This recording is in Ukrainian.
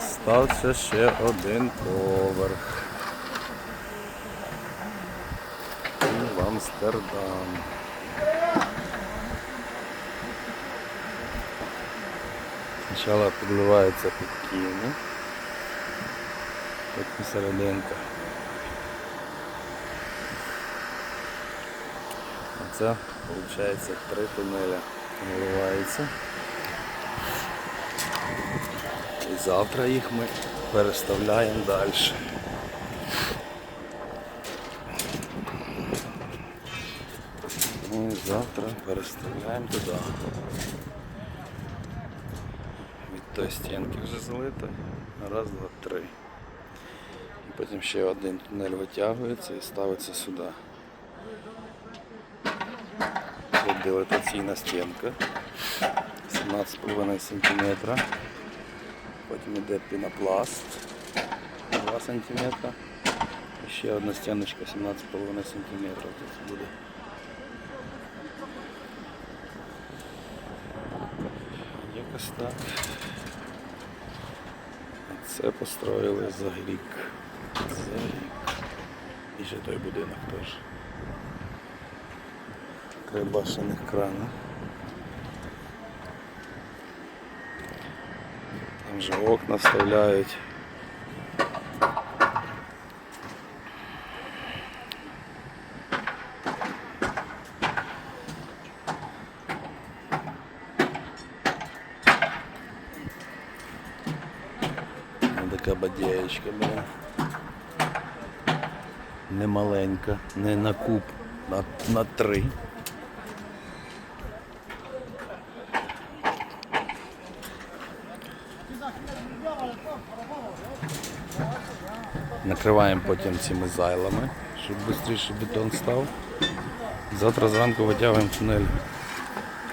Стався ще один поверх. І в Амстердам. Спочатку підливається під кіну, потім серединка. А це, виходить, три тунеля наливається. І завтра їх ми переставляємо далі. Ну завтра переставляємо туди. Від тої стінки вже залито. Раз, два, три. І потім ще один тунель витягується і ставиться сюди. Це дилатаційна стінка. 17,5 см. Потім йде пінопласт 2 см. І ще одна стіночка 17,5 см тут буде. Якось так. Це построїли за рік. За рік. І ще той будинок теж. Три башених крани. Там же окна вставляють. Бадяєчка була. Не маленька, не на куб, на, на три. Накриваємо потім цими зайлами, щоб швидше бетон став. Завтра зранку витягуємо тунель